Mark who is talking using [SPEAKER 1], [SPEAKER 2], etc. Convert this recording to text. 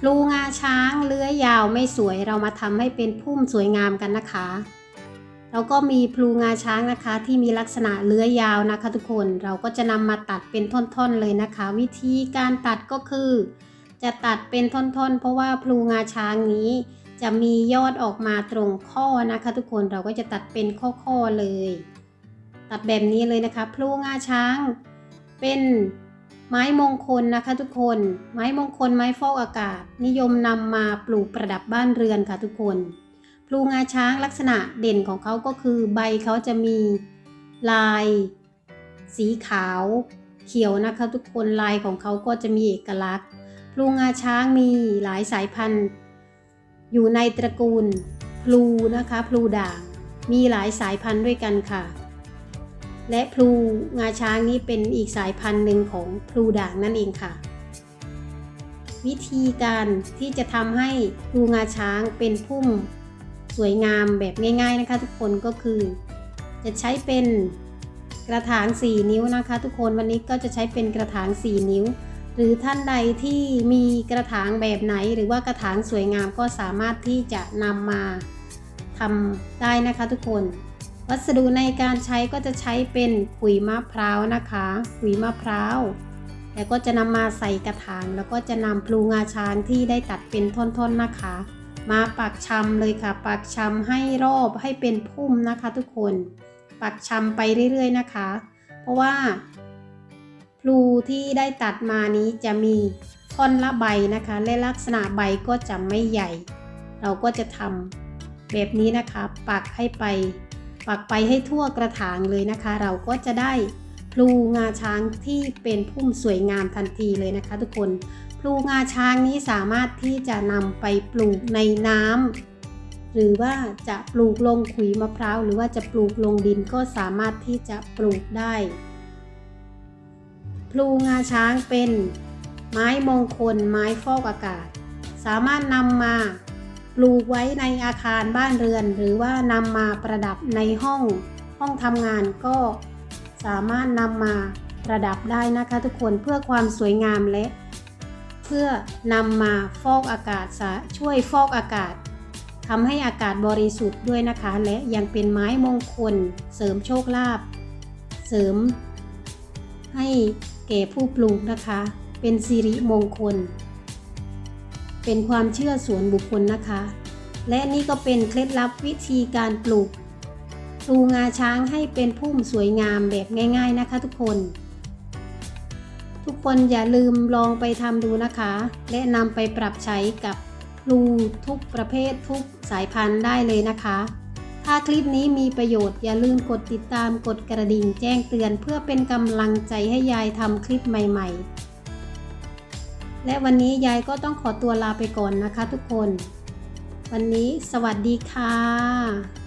[SPEAKER 1] พลูงาช้างเลื้อยยาวไม่สวยเรามาทำให้เป็นพุ่มสวยงามกันนะคะ แล้วก็มีพลูงาช้างนะคะ ที่มีลักษณะเลื้อยยาวนะคะ ทุกคนเราก็จะนำมาตัดเป็นท่อนๆเลยนะคะ วิธีการตัดก็คือ จะตัดเป็นท่อนๆ เพราะว่าพลูงาช้างนี้ จะมียอดออกมาตรงข้อนะคะ ทุกคนเราก็จะตัดเป็นข้อๆเลย ตัดแบบนี้เลยนะคะพลูงาช้างเป็น ไม้มงคลนะคะทุกคน ไม้มงคลไม้ฟอกอากาศ นิยมนำมาปลูกประดับบ้านเรือนค่ะทุกคนพลูงาช้างลักษณะเด่นของเขาก็คือใบเขาจะมีลาย สีขาวเขียวนะคะทุกคนลายของเขาก็จะมีเอกลักษณ์พลูงาช้างมีหลายสายพันธุ์ อยู่ในตระกูลพลูนะคะพลูด่างมีหลายสายพันธุ์ด้วยกันค่ะ และพลูงาช้างนี้เป็นอีกสายพันธุ์หนึ่งของพลูด่างนั่นเองค่ะ วิธีการที่จะทำให้พลูงาช้างเป็นพุ่มสวยงามแบบง่าย ๆนะคะ ทุกคนก็คือ จะใช้เป็นกระถาง 4 นิ้วนะคะ ทุกคนวันนี้ก็จะใช้เป็นกระถาง 4 นิ้ว หรือท่านใดที่มีกระถางแบบไหน หรือว่ากระถางสวยงามก็สามารถที่จะนำมาทำได้นะคะทุกคน วัสดุในการใช้ก็จะใช้เป็นขุยมะพร้าวนะคะขุยมะพร้าวแล้วก็จะนำมาใส่กระถาง แล้วก็จะนำพลูงาช้างที่ได้ตัดเป็นท่อนๆนะคะ มาปักชำเลยค่ะ ปักชำให้รอบให้เป็นพุ่มนะคะทุกคน ปักชำไปเรื่อยๆนะคะ เพราะว่าพลูที่ได้ตัดมานี้จะมีท่อนละใบนะคะ และลักษณะใบก็จะไม่ใหญ่ เราก็จะทำแบบนี้นะคะ ปักให้ไป ปักไปให้ทั่วกระถางเลยนะคะ เราก็จะได้พลูงาช้างที่เป็นพุ่มสวยงามทันทีเลยนะคะ ทุกคนพลูงาช้างนี้สามารถที่จะนำไปปลูกในน้ำหรือว่าจะปลูกลงขุยมะพร้าวหรือว่าจะปลูกลงดินก็สามารถที่จะปลูกได้พลูงาช้างเป็นไม้มงคลไม้ฟอกอากาศ สามารถนำมา ปลูกไว้ในอาคารบ้านเรือน หรือว่านำมาประดับในห้องห้องทำงานก็สามารถนำมาประดับได้นะคะทุกคนเพื่อความสวยงามและ เพื่อนำมาฟอกอากาศช่วยฟอกอากาศทำให้อากาศบริสุทธิ์ด้วยนะคะ และยังเป็นไม้มงคล เสริมโชคลาภเสริม ให้แก่ผู้ปลูกนะคะ เป็นสิริมงคล เป็นความเชื่อส่วนบุคคลนะคะ และนี่ก็เป็นเคล็ดลับวิธีการปลูกปลูงาช้างให้เป็นพุ่มสวยงามแบบง่าย ๆนะคะ ทุกคน ทุกคนอย่าลืมลองไปทำดูนะคะ และนำไปปรับใช้กับลูทุกประเภททุกสายพันธุ์ได้เลยนะคะ ถ้าคลิปนี้มีประโยชน์อย่าลืมกดติดตามกดกระดิ่งแจ้งเตือน เพื่อเป็นกำลังใจให้ยายทำคลิปใหม่ ๆ และวันนี้ยายก็ต้องขอตัวลาไปก่อนนะคะทุกคน วันนี้สวัสดีค่ะ